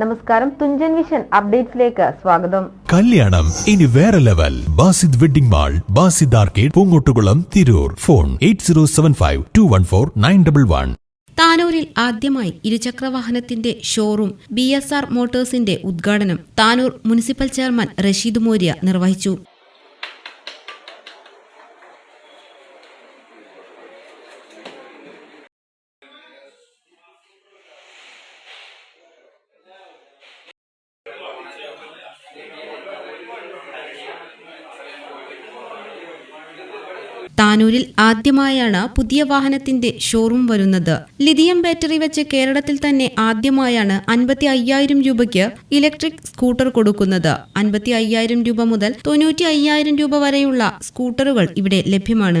നമസ്കാരം തുഞ്ചൻ വിഷൻ അപ്ഡേറ്റ്സിലേക്ക് സ്വാഗതം. കല്യാണം ഇനി വേറെ level. Basid wedding mall Basid arcade Poongottukulam Tirur. Phone eight zero seven five two one four nine double one. താനൂരിൽ ആദ്യമായി ഇരുചക്രവാഹനത്തിന്റെ ഷോറൂം ബി എസ് ആർ മോട്ടോഴ്സിന്റെ ഉദ്ഘാടനം താനൂർ മുനിസിപ്പൽ ചെയർമാൻ റഷീദ് മോര്യ നിർവഹിച്ചു. താനൂരിൽ ആദ്യമായാണ് പുതിയ വാഹനത്തിന്റെ ഷോറൂം വരുന്നത്. ലിഥിയം ബാറ്ററി വെച്ച് കേരളത്തിൽ തന്നെ ആദ്യമായാണ് അൻപത്തി അയ്യായിരം രൂപയ്ക്ക് ഇലക്ട്രിക് സ്കൂട്ടർ കൊടുക്കുന്നത്. അൻപത്തി അയ്യായിരം രൂപ മുതൽ തൊണ്ണൂറ്റി അയ്യായിരം രൂപ വരെയുള്ള സ്കൂട്ടറുകൾ ഇവിടെ ലഭ്യമാണ്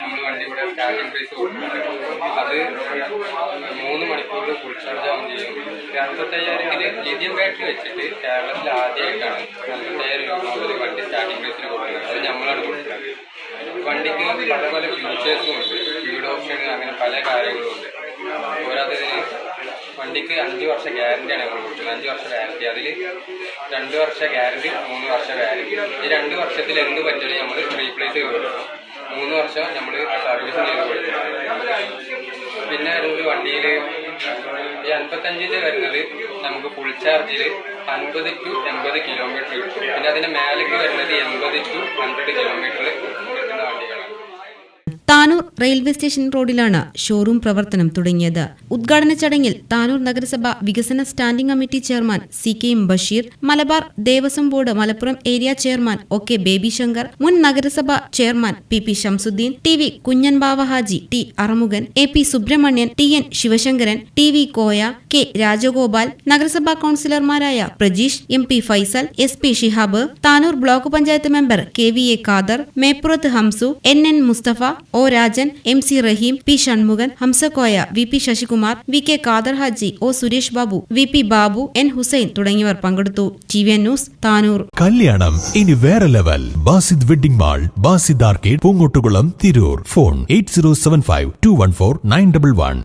നമ്മൾ വണ്ടി ഇവിടെ സ്റ്റാർട്ടിംഗ് പ്രൈസ് കൊടുക്കുന്നത് അത് മൂന്ന് അറുപത്തയ്യായിരത്തിൽ ലിഥിയം ബാറ്ററി വെച്ചിട്ട് കേരളത്തിൽ ആദ്യമായിട്ടാണ് അറുപത്തയ്യായിരം രൂപ ഒരു വണ്ടി സ്റ്റാർട്ടിംഗ് പ്രൈസിന് കൊടുക്കുന്നത് അത് നമ്മളാണ് കൊടുക്കുന്നത് വണ്ടിക്ക് പല പല ഫീച്ചേഴ്സും ഉണ്ട് സ്പീഡ് ഓപ്ഷൻ അങ്ങനെ പല കാര്യങ്ങളും ഉണ്ട് പോരാത്തതിന് വണ്ടിക്ക് അഞ്ച് വർഷ ഗ്യാരണ്ടിയാണ് നമ്മൾ കൊടുക്കുന്നത് അഞ്ച് വർഷ ഗ്യാരണ്ടി അതിൽ രണ്ട് വർഷ ഗ്യാരണ്ടി മൂന്ന് വർഷ വാറണ്ടി ഈ രണ്ട് വർഷത്തിൽ എന്ത് പറ്റിയാലും നമ്മൾ റീപ്ലേസ് ചെയ്ത് കൊടുക്കും മൂന്ന് വർഷം നമ്മൾ സർവീസ് ചെയ്ത് കൊടുക്കും പിന്നെ ഒരു വണ്ടിയിൽ ഈ അൻപത്തഞ്ചിന് വരുന്നത് നമുക്ക് ഫുൾ ചാർജിൽ അൻപത് ടു എൺപത് കിലോമീറ്റർ കിട്ടും. പിന്നെ അതിന്റെ മേലേക്ക് വരുന്നത് എൺപത് two hundred kilometre railway station റോഡിലാണ് ഷോറൂം പ്രവർത്തനം തുടങ്ങിയത്. ഉദ്ഘാടന ചടങ്ങിൽ താനൂർ നഗരസഭ വികസന standing committee chairman C K M Basheer Malabar Devaswom board Malappuram area chairman O K Baby Shankar മുൻ നഗരസഭ chairman P P Shamsuddin T V Kunhanbava Haji T Arumukhan A P Subrahmanyan T N Sivasankaran T V Koya K Rajagopal നഗരസഭാ കൌൺസിലർമാരായ Prajeesh M P Faisal S P Shihab Tanur block panchayat member K V A Khader Meppurath Hamsu N N Musthafa O Rajan M C Rahim P Shanmukhan Hamsakoya V P Sasikumar V K Khader Haji O Suresh Babu V P Babu N Hussain തുടങ്ങിയവർ പങ്കെടുത്തു. T V news Tanur. കല്യാണം ഇനി വേറെ level. Basid wedding mall Basid arcade Poongottukulam Tirur. Phone eight zero seven five two one four nine double one.